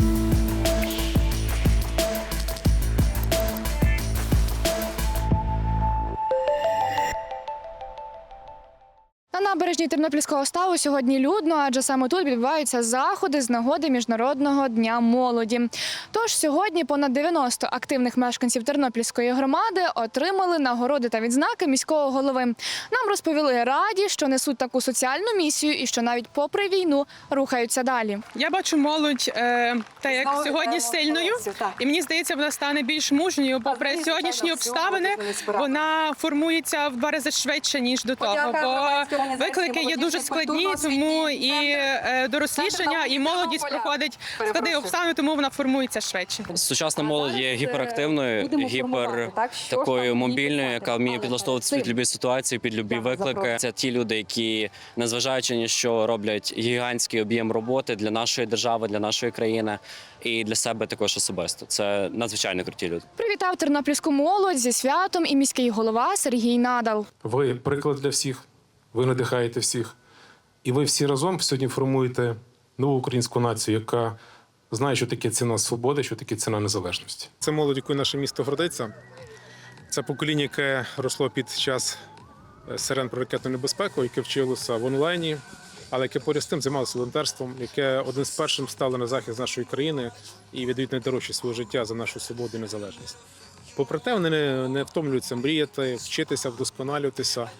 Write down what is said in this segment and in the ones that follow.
На набережній Тернопільського ставу сьогодні людно, адже саме тут відбуваються заходи з нагоди Міжнародного дня молоді. Тож сьогодні понад 90 активних мешканців Тернопільської громади отримали нагороди та відзнаки міського голови. Нам розповіли раді, що несуть таку соціальну місію і що навіть попри війну рухаються далі. Я бачу молодь е, та як Знову сьогодні йдемо сильною, і мені здається, вона стане більш мужньою. Попри сьогоднішні обставини, вона формується в два рази швидше ніж до того. Бо виклики є дуже складні, тому і е, дорослішання, і молодість проходить складні Перепрошую. обставини, тому вона формується швидше. Сучасна молодь є е, гіперактивною, гіпер такою мобільною, яка вміє підлаштовуватися під любі ситуації, під любі виклики. Це ті люди, які, незважаючи ні що, роблять гігантський об'єм роботи для нашої держави, для нашої країни і для себе також особисто. Це надзвичайно круті люди. Привітав тернопільську молодь зі святом і міський голова Сергій Надал. Ви приклад для всіх, ви надихаєте всіх. І ви всі разом сьогодні формуєте нову українську націю, яка знає, що таке ціна свободи, що таке ціна незалежності. Це молодь, якою наше місто гордиться. Це покоління, яке росло під час е, сирен про ракетну небезпеку, яке вчилося в онлайні, але яке поряд з тим займалося волонтерством, яке один з першим стало на захист нашої країни і віддають найдорожче своє життя за нашу свободу і незалежність. Попри те, вони не, не втомлюються мріяти, вчитися, вдосконалюватися.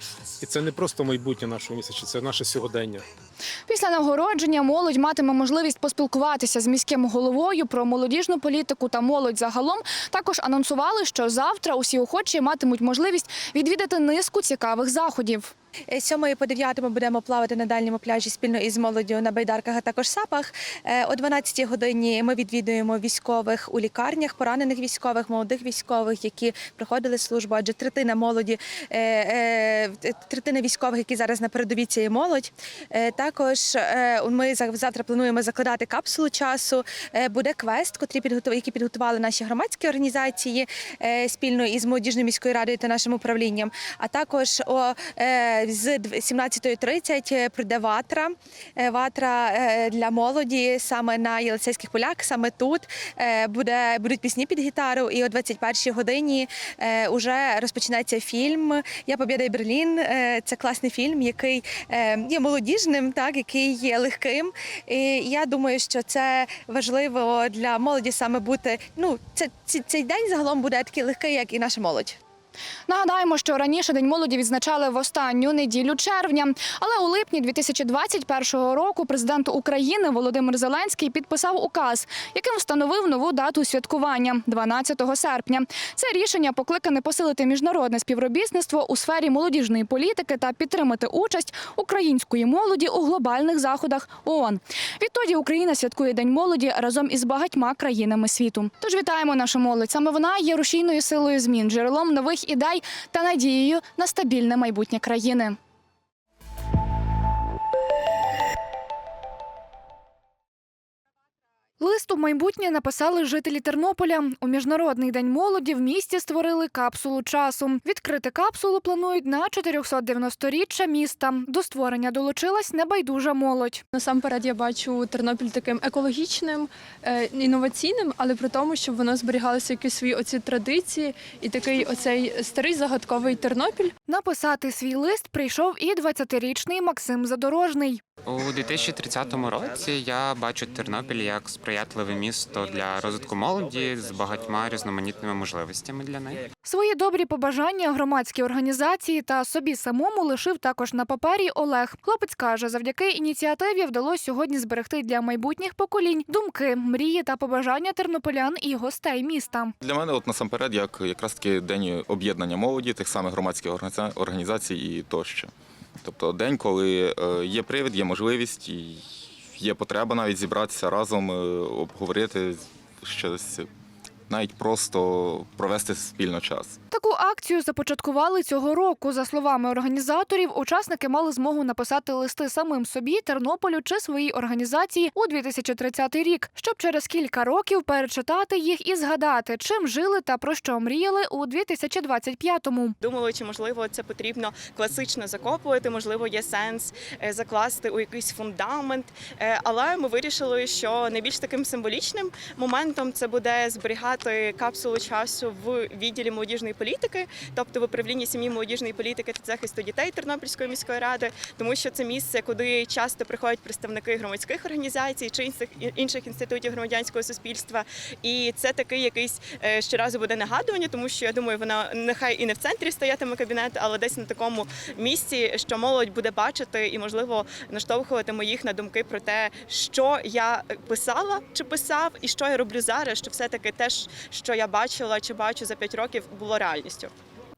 І це не просто майбутнє нашого місяця, це наше сьогодення. Після нагородження молодь матиме можливість поспілкуватися з міським головою про молодіжну політику та молодь загалом. Також анонсували, що завтра усі охочі матимуть можливість відвідати низку цікавих заходів. З 7 по 9 ми будемо плавати на дальньому пляжі спільно із молоддю на байдарках, а також сапах. Е, О 12 годині ми відвідуємо військових у лікарнях, поранених військових, молодих військових, які проходили службу. Адже третина молоді, е, е, третина військових, які зараз на передовій, це є молодь. Е, Також е, ми за- завтра плануємо закладати капсулу часу. Е, Буде квест, котрі підготували, наші громадські організації е, спільно із молодіжною міською радою та нашим управлінням. А також о е, з дв- 17.30 прийде ватра. Е, Ватра е, для молоді саме на Єлисейських полях, саме тут е, буде будуть пісні під гітару. І о 21 годині е, уже розпочинається фільм Я Побєда і Берлін. Е, Це класний фільм, який е, є молодіжним, так який є легким. І я думаю, що це важливо для молоді саме бути. Ну, це цей день загалом буде такий легкий, як і наша молодь. Нагадаємо, що раніше День молоді відзначали в останню неділю червня. Але у липні 2021 року президент України Володимир Зеленський підписав указ, яким встановив нову дату святкування 12 серпня. Це рішення покликане посилити міжнародне співробітництво у сфері молодіжної політики та підтримати участь української молоді у глобальних заходах ООН. Відтоді Україна святкує День молоді разом із багатьма країнами світу. Тож вітаємо нашу молодь. Саме вона є рушійною силою змін, джерелом нових ідей та надією на стабільне майбутнє країни. Лист у майбутнє написали жителі Тернополя. У міжнародний день молоді в місті створили капсулу часу. Відкрити капсулу планують на 490-річчя міста. До створення долучилась небайдужа молодь. Насамперед я бачу Тернопіль таким екологічним, е, інноваційним, але при тому, щоб воно зберігалося якісь свої оці традиції і такий оцей старий загадковий Тернопіль. Написати свій лист прийшов і 20-річний Максим Задорожний. У 2030 році я бачу Тернопіль як сприятливе місто для розвитку молоді з багатьма різноманітними можливостями для неї. Свої добрі побажання громадській організації та собі самому лишив також на папері Олег. Хлопець каже, завдяки ініціативі вдалося сьогодні зберегти для майбутніх поколінь думки, мрії та побажання тернополян і гостей міста. Для мене, от насамперед, як якраз таки день об'єднання молоді, тих самих громадських організа- організацій і тощо. Тобто день, коли е, є привід, є можливість є потреба навіть зібратися разом, е, обговорити щось навіть просто провести спільно час. Таку акцію започаткували цього року. За словами організаторів, учасники мали змогу написати листи самим собі, Тернополю чи своїй організації у 2030 рік, щоб через кілька років перечитати їх і згадати, чим жили та про що мріяли у 2025-му. Думали, чи можливо це потрібно класично закопувати, можливо, є сенс е, закласти у якийсь фундамент. Е, Але ми вирішили, що найбільш таким символічним моментом це буде зберігати капсулу часу в відділі молодіжної політики, тобто в управлінні сім'ї молодіжної політики та захисту дітей Тернопільської міської ради, тому що це місце, куди часто приходять представники громадських організацій чи інших інших інститутів громадянського суспільства. І це такий якийсь е, щоразу буде нагадування, тому що я думаю, вона нехай і не в центрі стоятиме кабінет, але десь на такому місці, що молодь буде бачити і, можливо, наштовхуватиме їх на думки про те, що я писала чи писав, і що я роблю зараз, що все-таки те, ж, що я бачила чи бачу за п'ять років, було реальністю.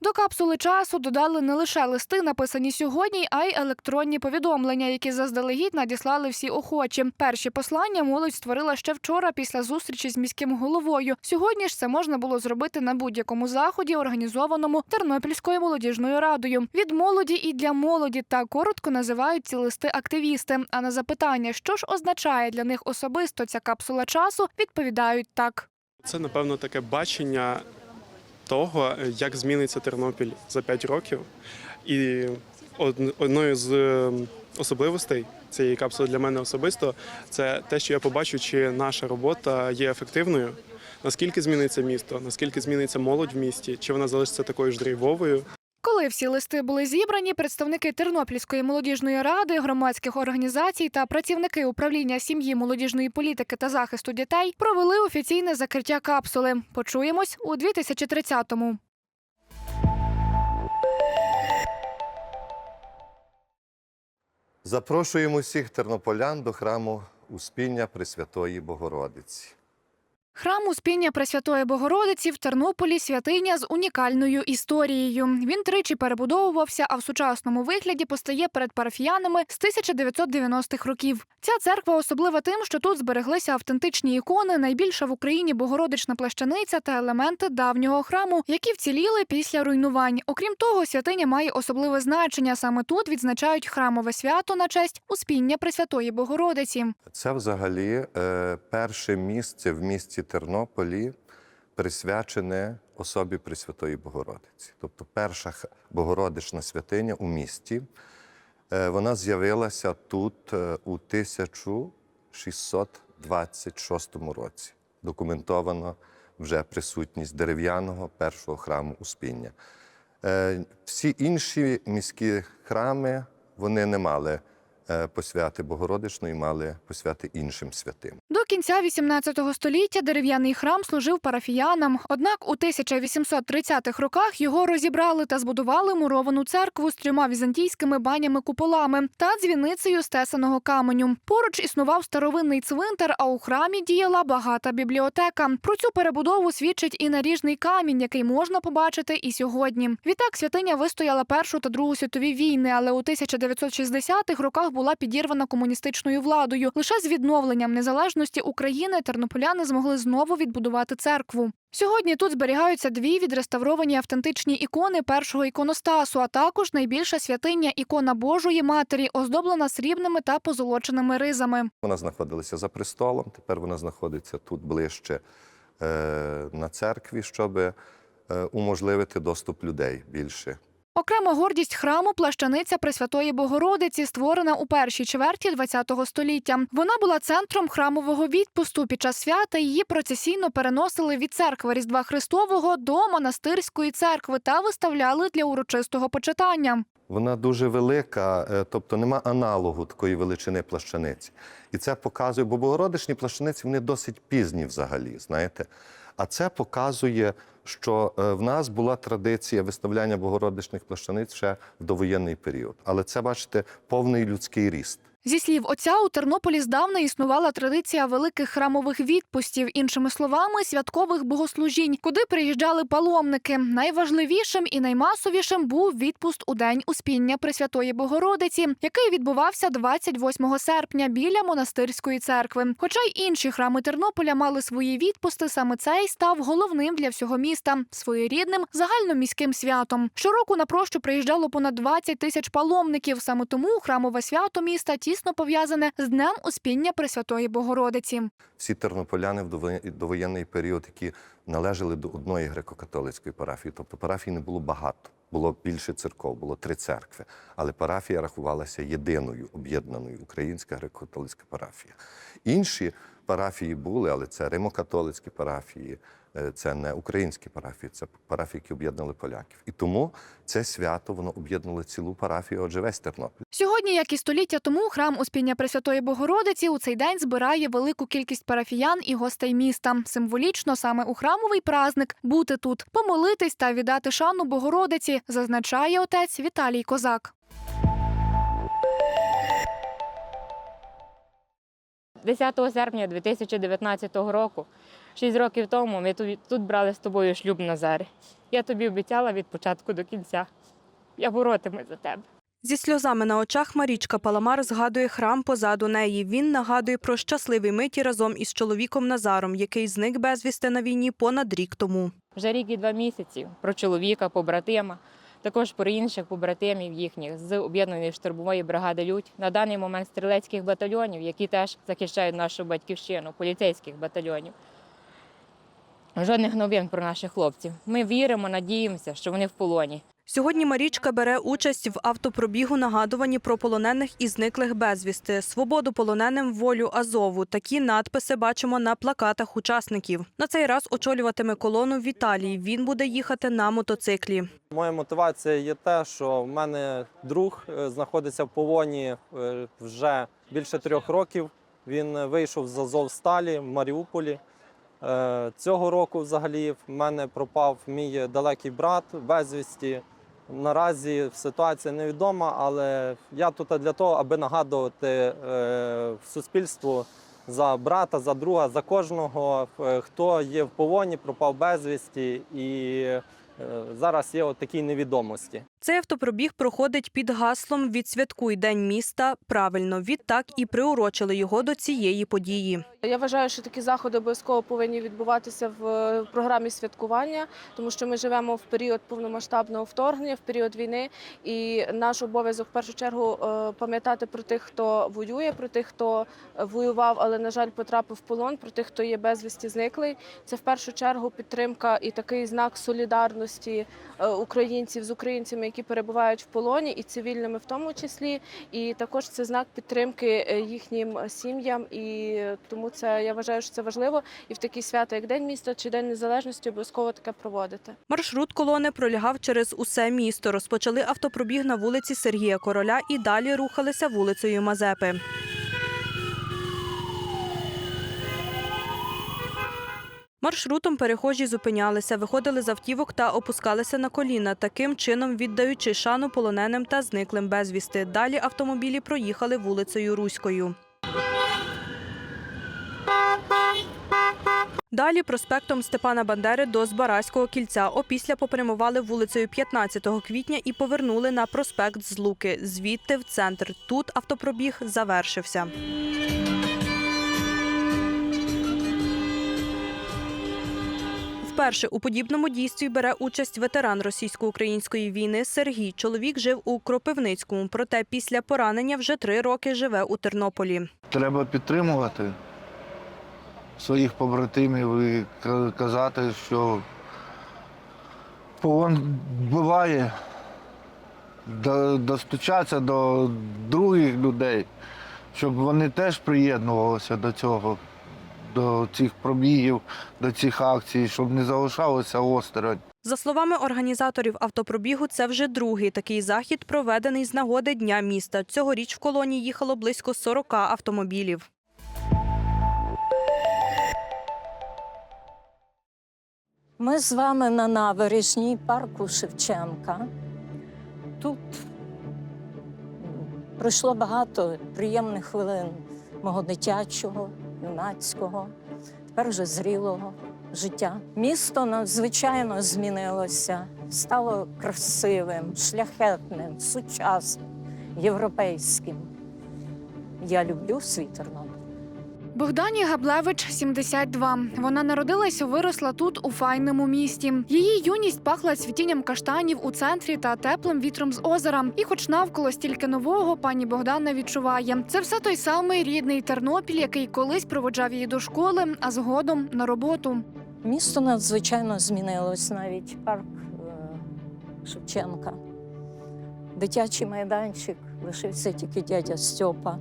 До капсули часу додали не лише листи, написані сьогодні, а й електронні повідомлення, які заздалегідь надіслали всі охочі. Перші послання молодь створила ще вчора після зустрічі з міським головою. Сьогодні ж це можна було зробити на будь-якому заході, організованому Тернопільською молодіжною радою. Від молоді і для молоді так коротко називають ці листи активісти. А на запитання, що ж означає для них особисто ця капсула часу, відповідають так. Це, напевно, таке бачення того, як зміниться Тернопіль за 5 років. І одною з е, особливостей цієї капсули для мене особисто це те, що я побачу, чи наша робота є ефективною, наскільки зміниться місто, наскільки зміниться молодь в місті, чи вона залишиться такою ж драйвовою, Коли всі листи були зібрані, представники Тернопільської молодіжної ради, громадських організацій та працівники управління сім'ї, молодіжної політики та захисту дітей провели офіційне закриття капсули. Почуємось у 2030-му. Запрошуємо всіх тернополян до храму Успіння Пресвятої Богородиці. Храм Успіння Пресвятої Богородиці в Тернополі святиня з унікальною історією. Він тричі перебудовувався, а в сучасному вигляді постає перед парафіянами з 1990-х років. Ця церква особлива тим, що тут збереглися автентичні ікони, найбільша в Україні богородична плащаниця та елементи давнього храму, які вціліли після руйнувань. Окрім того, святиня має особливе значення. Саме тут відзначають храмове свято на честь Успіння Пресвятої Богородиці. Це взагалі е, перше місце в місті Тернополі присвячене особі Пресвятої Богородиці. Тобто перша Богородична святиня у місті. Е, вона з'явилася тут е, у 1626 році. Документовано вже присутність дерев'яного першого храму Успіння. Е, Всі інші міські храми вони не мали посвяти Богородичної, мали посвяти іншим святим. Кінця 18 століття дерев'яний храм служив парафіянам. Однак у 1830-х роках його розібрали та збудували муровану церкву з трьома візантійськими банями-куполами та дзвіницею з тесаного каменю. Поруч існував старовинний цвинтар, а у храмі діяла багата бібліотека. Про цю перебудову свідчить і наріжний камінь, який можна побачити і сьогодні. Відтак святиня вистояла Першу та Другу світові війни, але у 1960-х роках була підірвана комуністичною владою. Лише з відновленням незалежності України тернополяни змогли знову відбудувати церкву. Сьогодні тут зберігаються дві відреставровані автентичні ікони першого іконостасу, а також найбільша святиня ікона Божої Матері, оздоблена срібними та позолоченими ризами. Вона знаходилася за престолом, тепер вона знаходиться тут ближче е, на церкві, щоб е, уможливити доступ людей більше Окрема гордість храму плащаниця Пресвятої Богородиці, створена у першій чверті ХХ століття. Вона була центром храмового відпусту. Під час свята її процесійно переносили від церкви Різдва Христового до монастирської церкви та виставляли для урочистого почитання. Вона дуже велика, е, тобто нема аналогу такої величини плащаниці. І це показує, бо богородичні плащаниці вони досить пізні взагалі, знаєте. А це показує, що е, в нас була традиція виставляння богородичних плащаниць ще в довоєнний період. Але це, бачите, повний людський ріст. Зі слів отця, у Тернополі здавна існувала традиція великих храмових відпустів, іншими словами, святкових богослужінь, куди приїжджали паломники. Найважливішим і наймасовішим був відпуст у день Успіння Пресвятої Богородиці, який відбувався 28 серпня біля монастирської церкви. Хоча й інші храми Тернополя мали свої відпусти, саме цей став головним для всього міста своєрідним загальноміським святом. Щороку на прощу приїжджало понад 20 тисяч паломників. Саме тому храмове свято міста тісно пов'язане з Днем Успіння Пресвятої Богородиці. Всі тернополяни в довоє- довоєнний період, які належали до одної греко-католицької парафії, тобто парафій не було багато. Було більше церков, було три церкви, але парафія рахувалася єдиною об'єднаною українська греко-католицька парафія. Інші парафії були, але це римокатолицькі парафії, це не українські парафії, це парафії, які об'єднали поляків. І тому це свято воно об'єднало цілу парафію, отже, весь Тернопіль. Сьогодні, як і століття тому, храм Успіння Пресвятої Богородиці у цей день збирає велику кількість парафіян і гостей міста. Символічно саме у храмовий праздник бути тут, помолитись та віддати шану Богородиці, зазначає отець Віталій Козак. 10 серпня 2019 року, 6 років тому, ми тут, тут брали з тобою шлюб Назаре. Я тобі обіцяла від початку до кінця. Я боротимусь за тебе. Зі сльозами на очах Марічка Паламар згадує храм позаду неї. Він нагадує про щасливі миті разом із чоловіком Назаром, який зник безвісти на війні понад рік тому. Вже рік і два місяці про чоловіка, побратима, також про інших побратимів їхніх з об'єднаної штурмової бригади Людь. На даний момент стрілецьких батальйонів, які теж захищають нашу батьківщину, поліцейських батальйонів. Жодних новин про наших хлопців. Ми віримо, надіємося, що вони в полоні. Сьогодні Марічка бере участь в автопробігу нагадуванні про полонених і зниклих безвісти. Свободу полоненим волю Азову. Такі надписи бачимо на плакатах учасників. На цей раз очолюватиме колону Віталій. Він буде їхати на мотоциклі. Моя мотивація є те, що в мене друг е, знаходиться в полоні е, вже більше трьох років. Він вийшов з Азовсталі в Маріуполі. Е, Цього року взагалі в мене пропав мій далекий брат безвісті. Наразі ситуація невідома, але я тут для того, аби нагадувати е, суспільству за брата, за друга, за кожного, е, хто є в полоні, пропав безвісті і зараз є от такі невідомості. Цей автопробіг проходить під гаслом Відсвяткуй день міста. Правильно, відтак і приурочили його до цієї події. Я вважаю, що такі заходи обов'язково повинні відбуватися в е, програмі святкування, тому що ми живемо в період повномасштабного вторгнення, в період війни, і наш обов'язок в першу чергу е, пам'ятати про тих, хто воює, про тих, хто воював, але на жаль потрапив в полон, про тих, хто є безвісті зниклий. Це в першу чергу підтримка і такий знак солідарності е, українців з українцями, які перебувають в полоні, і цивільними в тому числі. І також це знак підтримки е, їхнім сім'ям. І тому це я вважаю, що це важливо. І в такі свята, як День міста чи День Незалежності, обов'язково таке проводити. Маршрут колони пролягав через усе місто. Розпочали автопробіг на вулиці Сергія Короля і далі рухалися вулицею Мазепи. Маршрутом перехожі зупинялися, виходили з автівок та опускалися на коліна, таким чином віддаючи шану полоненим та зниклим безвісти. Далі автомобілі проїхали вулицею Руською. Далі проспектом Степана Бандери до Збаразького кільця. Опісля попрямували вулицею 15 квітня і повернули на проспект Злуки. Звідти в центр. Тут автопробіг завершився. Вперше у подібному дійстві бере участь ветеран російсько-української війни Сергій. Чоловік жив у Кропивницькому, проте після поранення вже три роки живе у Тернополі. Треба підтримувати своїх побратимів і казати, що полон вбиває, до- достучатися до других людей, щоб вони теж приєднувалися до цього, до цих пробігів, до цих акцій, щоб не залишалося осторонь. За словами організаторів автопробігу, це вже другий такий захід, проведений з нагоди Дня міста. Цьогоріч в колонії їхало близько 40 автомобілів. Ми з вами на набережній парку Шевченка. Тут Пройшло багато приємних хвилин мого дитячого, юнацького, тепер вже зрілого життя. Місто надзвичайно змінилося, стало красивим, шляхетним, сучасним, європейським. Я люблю свій Тернопіль. Богдані Габлевич 72. Вона народилась і виросла тут у файному місті. Її юність пахла цвітінням каштанів у центрі та теплим вітром з озера. І, хоч навколо стільки нового, пані Богдана відчуває, це все той самий рідний Тернопіль, який колись проводжав її до школи, а згодом на роботу. Місто надзвичайно змінилось, навіть парк е, Шевченка. Дитячий майданчик, лишився тільки дядя Стьопа.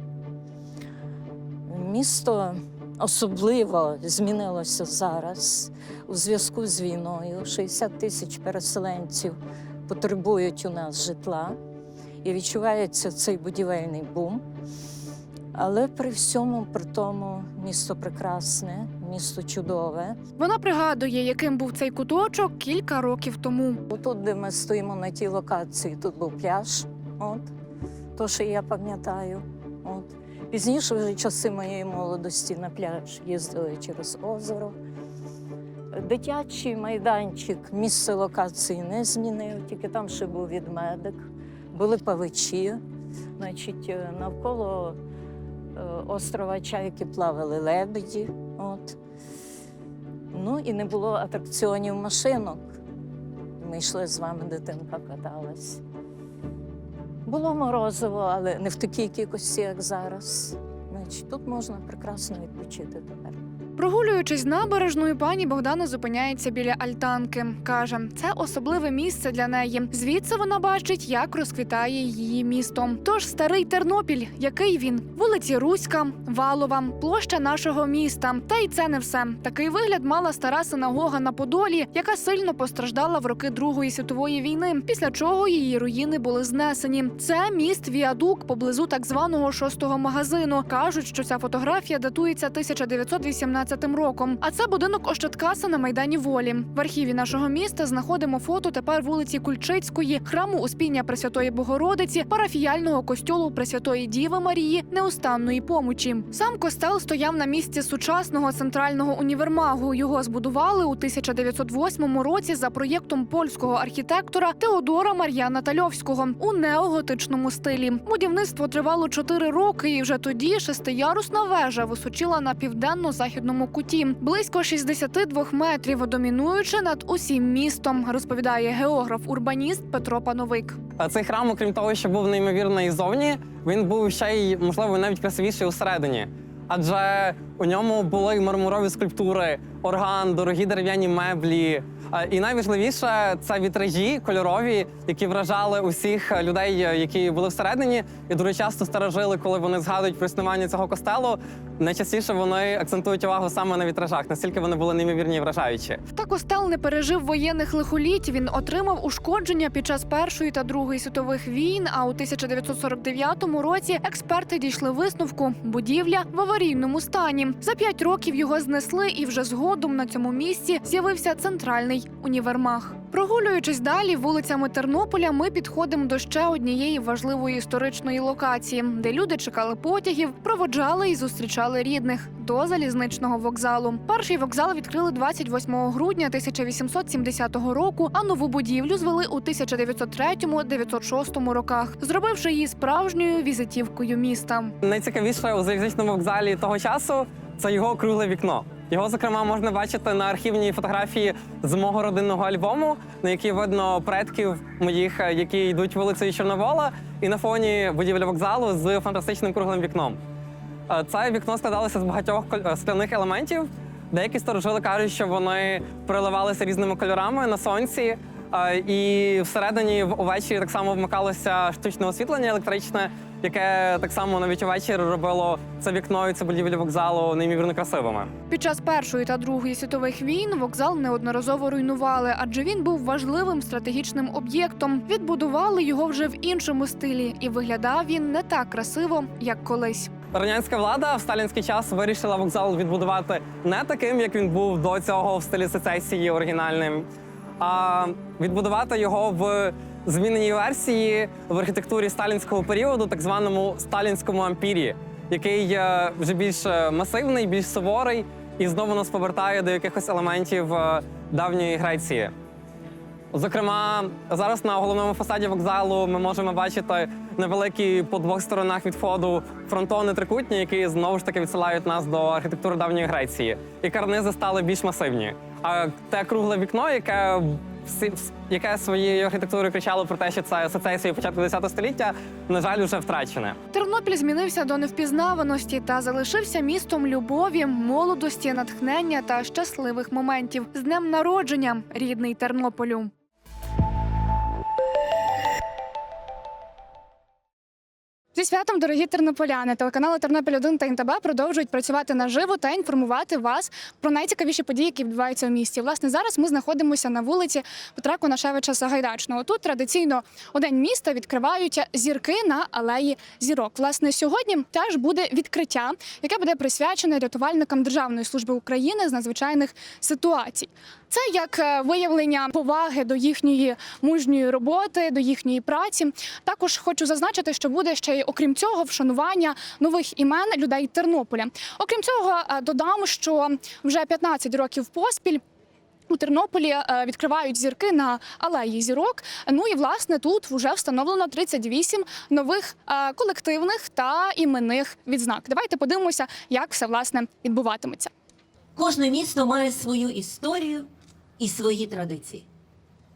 Місто особливо змінилося зараз у зв'язку з війною. 60 тисяч переселенців потребують у нас житла і відчувається цей будівельний бум. Але при всьому при тому місто прекрасне, місто чудове. Вона пригадує, яким був цей куточок кілька років тому. Тут, де ми стоїмо на тій локації, тут був пляж. От то, що я пам'ятаю. От пізніше, вже часи моєї молодості на пляж їздили через озеро. Дитячий майданчик, місце локації не змінив, тільки там ще був відмедик, були павичі. Значить, е, навколо е, острова Чайки плавали лебеді. От. Ну і не було атракціонів машинок. Ми йшли з вами, дитинка каталась. Було морозиво, але не в такій кількості, як зараз. Значить, тут можна прекрасно відпочити. Прогулюючись набережною, пані Богдана зупиняється біля альтанки. каже, це особливе місце для неї. Звідси вона бачить, як розквітає її місто. Тож старий Тернопіль, який він, вулиці Руська, Валова, площа нашого міста. Та й це не все. Такий вигляд мала стара синагога на Подолі, яка сильно постраждала в роки Другої світової війни, після чого її руїни були знесені. Це міст Віадук поблизу так званого шостого магазину. кажуть, що ця фотографія датується 1918 роком. А це будинок Ощадкаса на майдані Волі. В архіві нашого міста знаходимо фото тепер вулиці Кульчицької, храму Успіння Пресвятої Богородиці, парафіяльного костьолу Пресвятої Діви Марії, неустанної помочі. Сам костел стояв на місці сучасного центрального універмагу. Його збудували у 1908 році за проєктом польського архітектора Теодора Мар'яна Тальовського у неоготичному стилі. Будівництво тривало 4 роки, і вже тоді шестиярусна вежа височила на південно-західному куті близько 62 метрів, домінуючи над усім містом, розповідає географ-урбаніст Петро Пановик. А Цей храм, окрім того, що був неймовірний зовні, він був ще й, можливо, навіть красивіший усередині. Адже у ньому були мармурові скульптури, орган, дорогі дерев'яні меблі. І найважливіше це вітражі кольорові, які вражали усіх людей, які були всередині. І дуже часто старожили, коли вони згадують про існування цього костелу. Найчастіше вони акцентують увагу саме на вітражах, настільки вони були неймовірні і вражаючі. Та костел не пережив воєнних лихоліть. Він отримав ушкодження під час першої та другої світових війн. А у 1949 році експерти дійшли висновку: будівля в аварійному стані. За п'ять років його знесли, і вже згодом на цьому місці з'явився центральний універмаг. Прогулюючись далі вулицями Тернополя, ми підходимо до ще однієї важливої історичної локації, де люди чекали потягів, проводжали і зустрічали рідних до залізничного вокзалу. Перший вокзал відкрили 28 грудня 1870 року, а нову будівлю звели у 1903-906 роках, зробивши її справжньою візитівкою міста. Найцікавіше у залізничному вокзалі того часу це його кругле вікно. Його, зокрема, можна бачити на архівній фотографії з мого родинного альбому, на якій видно предків моїх, е, які йдуть вулицею Чорновола, і на фоні будівлі вокзалу з фантастичним круглим вікном. Е, Це вікно складалося з багатьох е, скляних елементів. Деякі старожили кажуть, що вони переливалися різними кольорами на сонці. І всередині в- увечері так само вмикалося штучне освітлення електричне, яке так само навіть увечері робило це вікно і це будівлю вокзалу неймовірно красивими. Під час першої та другої світових війн вокзал неодноразово руйнували, адже він був важливим стратегічним об'єктом. Відбудували його вже в іншому стилі, і виглядав він не так красиво, як колись. Радянська влада в сталінський час вирішила вокзал відбудувати не таким, як він був до цього в стилі сецесії оригінальним, а відбудувати його в зміненій версії в архітектурі сталінського періоду, так званому сталінському ампірі, який е, вже більш е, масивний, більш суворий, і знову нас повертає до якихось елементів е, давньої Греції. Зокрема, зараз на головному фасаді вокзалу ми можемо бачити невеликі по двох сторонах від входу фронтони трикутні, які знову ж таки відсилають нас до архітектури давньої Греції. І карнизи стали більш масивні. А те кругле вікно, яке всі- яке своєю архітектурою кричало про те, що це сецесія початку десятого століття, на жаль, вже втрачене. Тернопіль змінився до невпізнаваності та залишився містом любові, молодості, натхнення та щасливих моментів. З днем народження, рідний Тернополю. Зі святом, дорогі тернополяни, телеканали Тернопіль 1 та НТБ продовжують працювати наживо та інформувати вас про найцікавіші події, які відбуваються у місті. Власне, зараз ми знаходимося на вулиці Петра Конашевича Сагайдачного. Тут традиційно у день міста відкривають зірки на алеї зірок. Власне, сьогодні теж буде відкриття, яке буде присвячене рятувальникам Державної служби України з надзвичайних ситуацій. Це як е, виявлення поваги до їхньої мужньої роботи, до їхньої праці. Також хочу зазначити, що буде ще й окрім цього вшанування нових імен людей Тернополя. Окрім цього, е, додам, що вже 15 років поспіль. У Тернополі е, відкривають зірки на алеї зірок. Ну і власне тут вже встановлено 38 нових колективних та іменних відзнак. Давайте подивимося, як все власне відбуватиметься. Кожне місто має свою історію і свої традиції.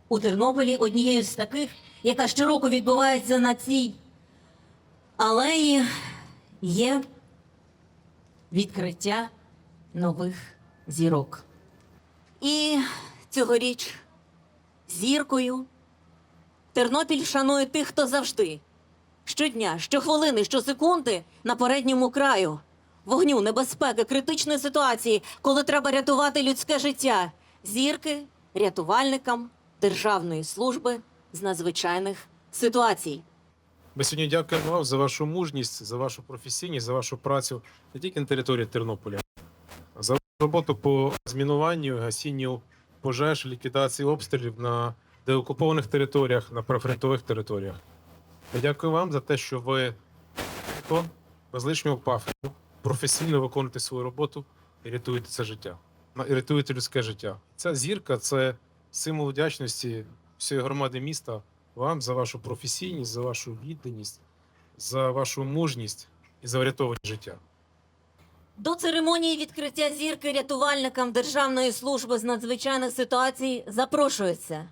У Тернополі однією з таких, яка щороку відбувається на цій алеї, є відкриття нових зірок. І цьогоріч зіркою Тернопіль шанує тих, хто завжди, щодня, щохвилини, щосекунди на передньому краю вогню, небезпеки, критичної ситуації, коли треба рятувати людське життя. Зірки рятувальникам Державної служби з надзвичайних ситуацій. Ми сьогодні дякуємо вам за вашу мужність, за вашу професійність, за вашу працю не тільки на території Тернополя, а за роботу по змінуванню, гасінню пожеж, ліквідації обстрілів на деокупованих територіях, на прифронтових територіях. Я дякую вам за те, що ви без лишнього пафосу професійно виконуєте свою роботу і рятуєте це життя, рятуєте людське життя. Ця зірка це символ вдячності всієї громади міста вам за вашу професійність, за вашу відданість, за вашу мужність і за врятовані життя. До церемонії відкриття зірки рятувальникам Державної служби з надзвичайних ситуацій запрошується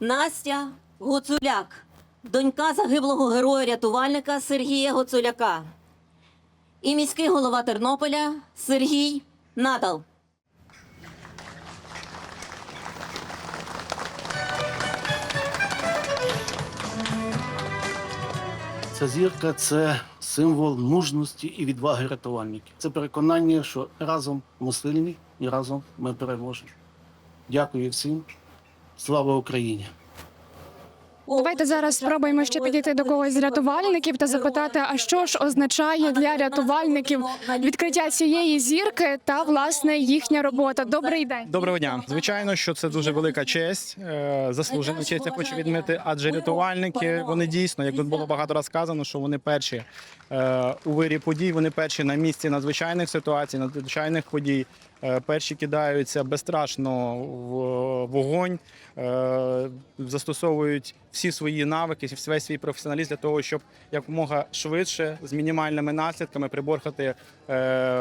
Настя Гуцуляк, донька загиблого героя-рятувальника Сергія Гуцуляка і міський голова Тернополя Сергій Натал. Ця зірка це символ мужності і відваги рятувальників. Це переконання, що разом ми сильні і разом ми переможемо. Дякую всім. Слава Україні! Давайте зараз спробуємо ще підійти до когось з рятувальників та запитати, а що ж означає для рятувальників відкриття цієї зірки та власне їхня робота. Добрий день. Доброго дня. Звичайно, що це дуже велика честь, е, заслужена честь. Я хочу відмити, адже рятувальники вони дійсно, як тут було багато разів сказано, що вони перші е, у вирі подій, вони перші на місці надзвичайних ситуацій, надзвичайних подій. Е, Перші кидаються безстрашно в вогонь, е, застосовують всі свої навики, весь свій професіоналізм для того, щоб якомога швидше з мінімальними наслідками приборхати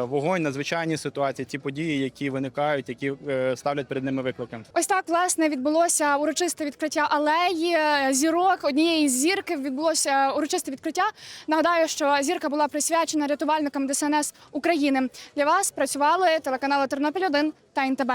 вогонь, надзвичайні ситуації, ті події, які виникають, які е, ставлять перед ними виклики. Ось так власне відбулося урочисте відкриття алеї е, зірок. Однієї зірки відбулося урочисте відкриття. Нагадаю, що зірка була присвячена рятувальникам ДСНС України. Для вас працювали телеканали Тернопіль 1 та НТБ.